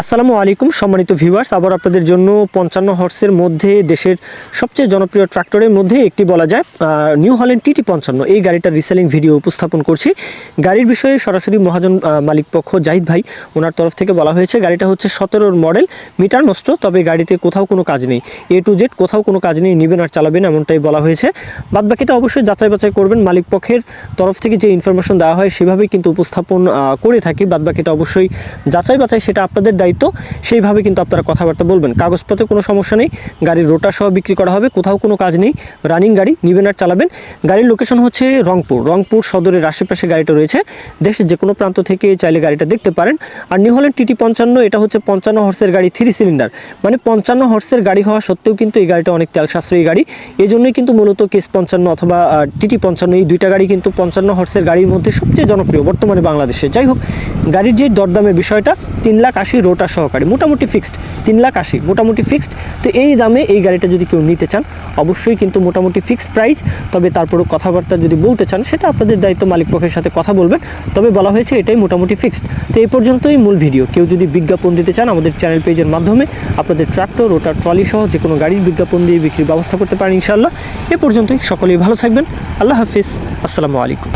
আসসালামু আলাইকুম, সম্মানিত ভিউয়ার্স আবার আপনাদের জন্য পঞ্চান্ন হর্সের মধ্যে দেশের সবচেয়ে জনপ্রিয় ট্রাক্টরের মধ্যে একটি বলা যায় নিউ হল্যান্ড টিটি পঞ্চান্ন। এই গাড়িটার রিসেলিং ভিডিও উপস্থাপন করছি। গাড়ির বিষয়ে সরাসরি মহাজন মালিক পক্ষ জাহিদ ভাই, ওনার তরফ থেকে বলা হয়েছে, গাড়িটা হচ্ছে সতেরোর মডেল মিটার নষ্ট, তবে গাড়িতে কোথাও কোনো কাজ নেই। এ টু জেড কোথাও কোনো কাজ নেই, নেবেন আর চালাবেন এমনটাই বলা হয়েছে। বাদ বাকিটা অবশ্যই যাচাই বাছাই করবেন, মালিক পক্ষের তরফ থেকে যে ইনফরমেশন দেওয়া হয় সেভাবেই কিন্তু উপস্থাপন করে থাকি। বাদ বাকিটা অবশ্যই যাচাই বাছাই, সেটা আপনাদের দায়িত্ব, সেইভাবে কিন্তু আপনারা কথাবার্তা বলবেন। কাগজপত্রে কোনো সমস্যা নেই, গাড়ির রোটা সহ বিক্রি করা হবে, কোথাও কোনো কাজ নেই রানিং গাড়ি, নিবেন আর চালাবেন। গাড়ির লোকেশন হচ্ছে রংপুর। রংপুর সদরের আশেপাশে গাড়িটা রয়েছে। দেশের যে কোনো প্রান্ত থেকে চাইলে গাড়িটা দেখতে পারেন। আর নিউ হল্যান্ড টিটি পঞ্চান্ন, এটা হচ্ছে পঞ্চান্ন হর্সের গাড়ি থ্রি সিলিন্ডার মানে পঞ্চান্ন হর্সের গাড়ি হওয়া সত্ত্বেও কিন্তু এই গাড়িটা অনেক তেল সাশ্রয়ী গাড়ি। এই জন্যই কিন্তু মূলত কেস পঞ্চান্ন অথবা টিটি পঞ্চান্ন, এই দুইটা গাড়ি কিন্তু পঞ্চান্ন হর্সের গাড়ির মধ্যে সবচেয়ে জনপ্রিয় বর্তমানে বাংলাদেশে। যাই হোক, গাড়ির যে দরদামের বিষয়টা, তিন লাখ আশি রোটার সহকারে, মোটামুটি ফিক্সড তিন লাখ আশি, মোটামুটি ফিক্সড তো এই দামে এই গাড়িটা যদি কেউ নিতে চান, অবশ্যই কিন্তু মোটামুটি ফিক্সড প্রাইস তবে তারপরেও কথাবার্তা যদি বলতে চান, সেটা আপনাদের দায়িত্ব মালিক পক্ষের সাথে কথা বলবেন। তবে বলা হয়েছে এটাই মোটামুটি ফিক্সড তো এই পর্যন্তই মূল ভিডিও কেউ যদি বিজ্ঞাপন দিতে চান, আমাদের চ্যানেল পেজের মাধ্যমে আপনাদের ট্রাক্টর রোটার ট্রলি সহ যে কোনো গাড়ির বিজ্ঞাপন দিয়ে বিক্রির ব্যবস্থা করতে পারেন ইনশাআল্লাহ। এ পর্যন্তই, সকলেই ভালো থাকবেন। আল্লাহ হাফিজ। আসসালামু আলাইকুম।